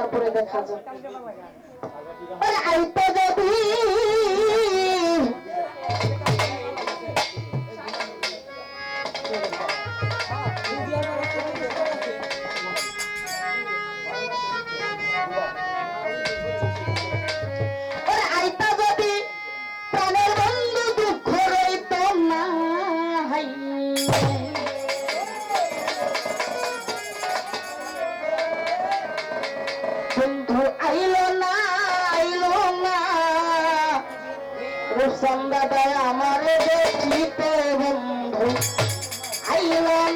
তারপরে দেখা যাবে। আর অল্প যদি সন্ধ্যাটায় আমার দেখিতে বন্ধু। আইলা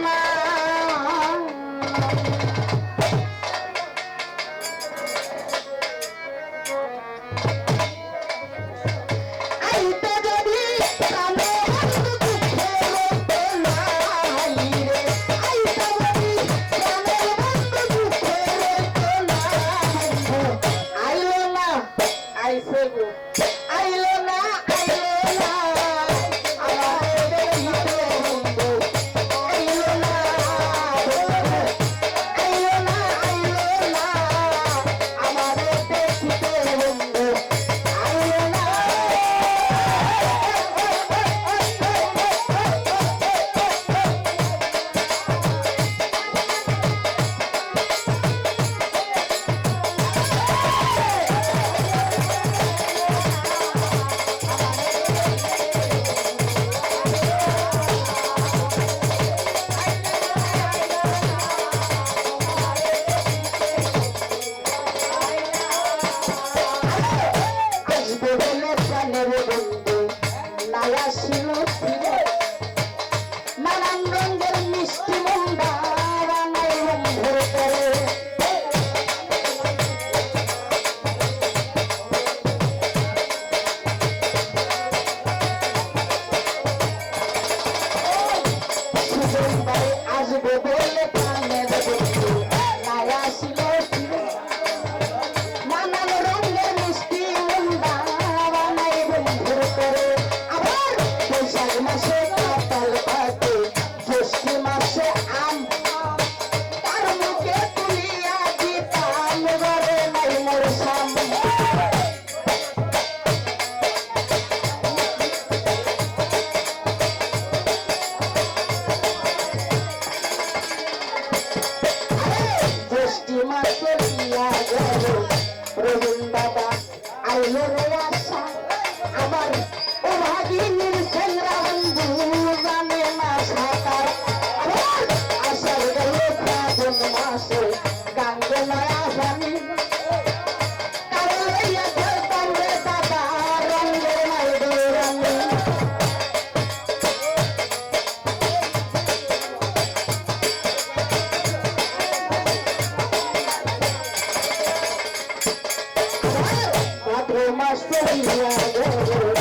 মস্ত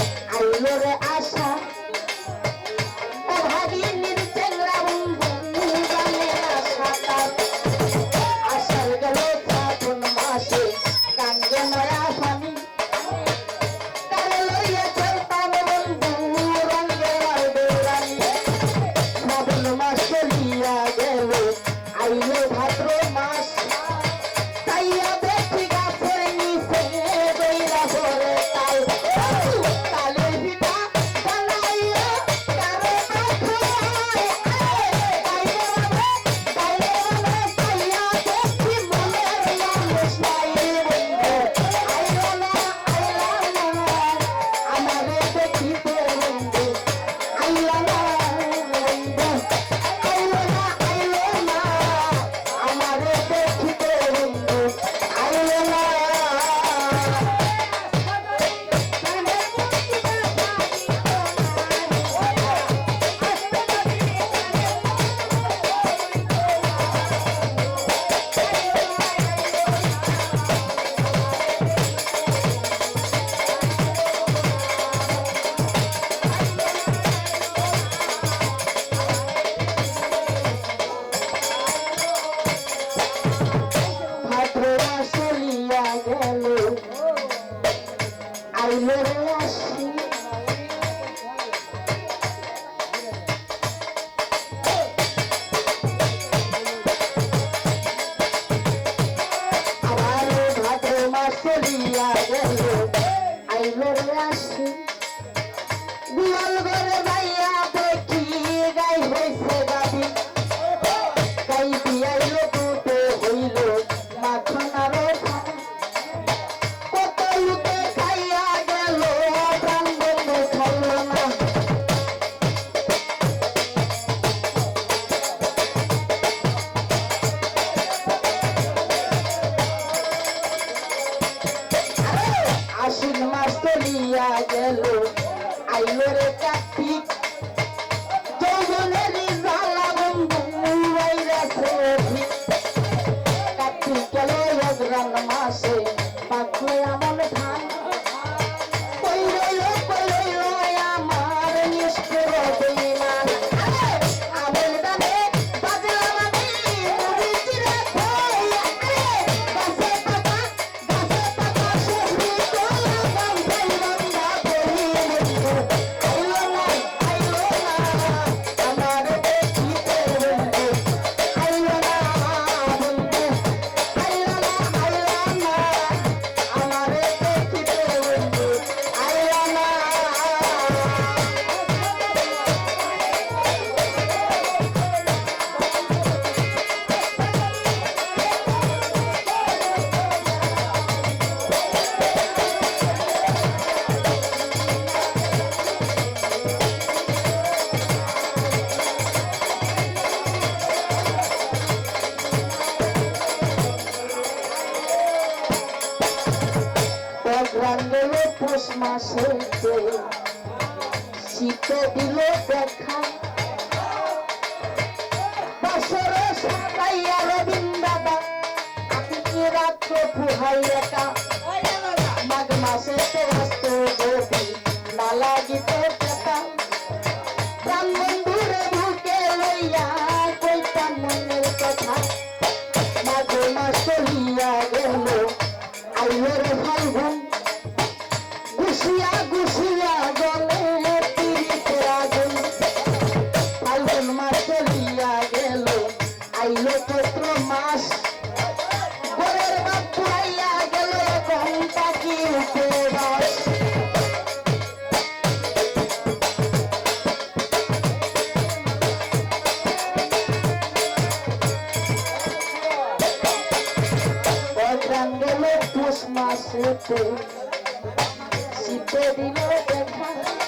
আল্লাহ মাসেতে শীতে দিল দেখা। বছরে সাজাইয়া রবিন দাদা আপনি কি রাত্র ফুহাই একা? মাঘ মাসেতে আসতো গোপী না লাগিত টাকা ব্রাহ্মণুরে বুকে লইয়া কইতাম মনের কথা। মাঘ মাস চলিয়া গেল আইয়ের ফাল্গুন Christmas, Christmas, Christmas, Christmas, Christmas, Christmas, Christmas,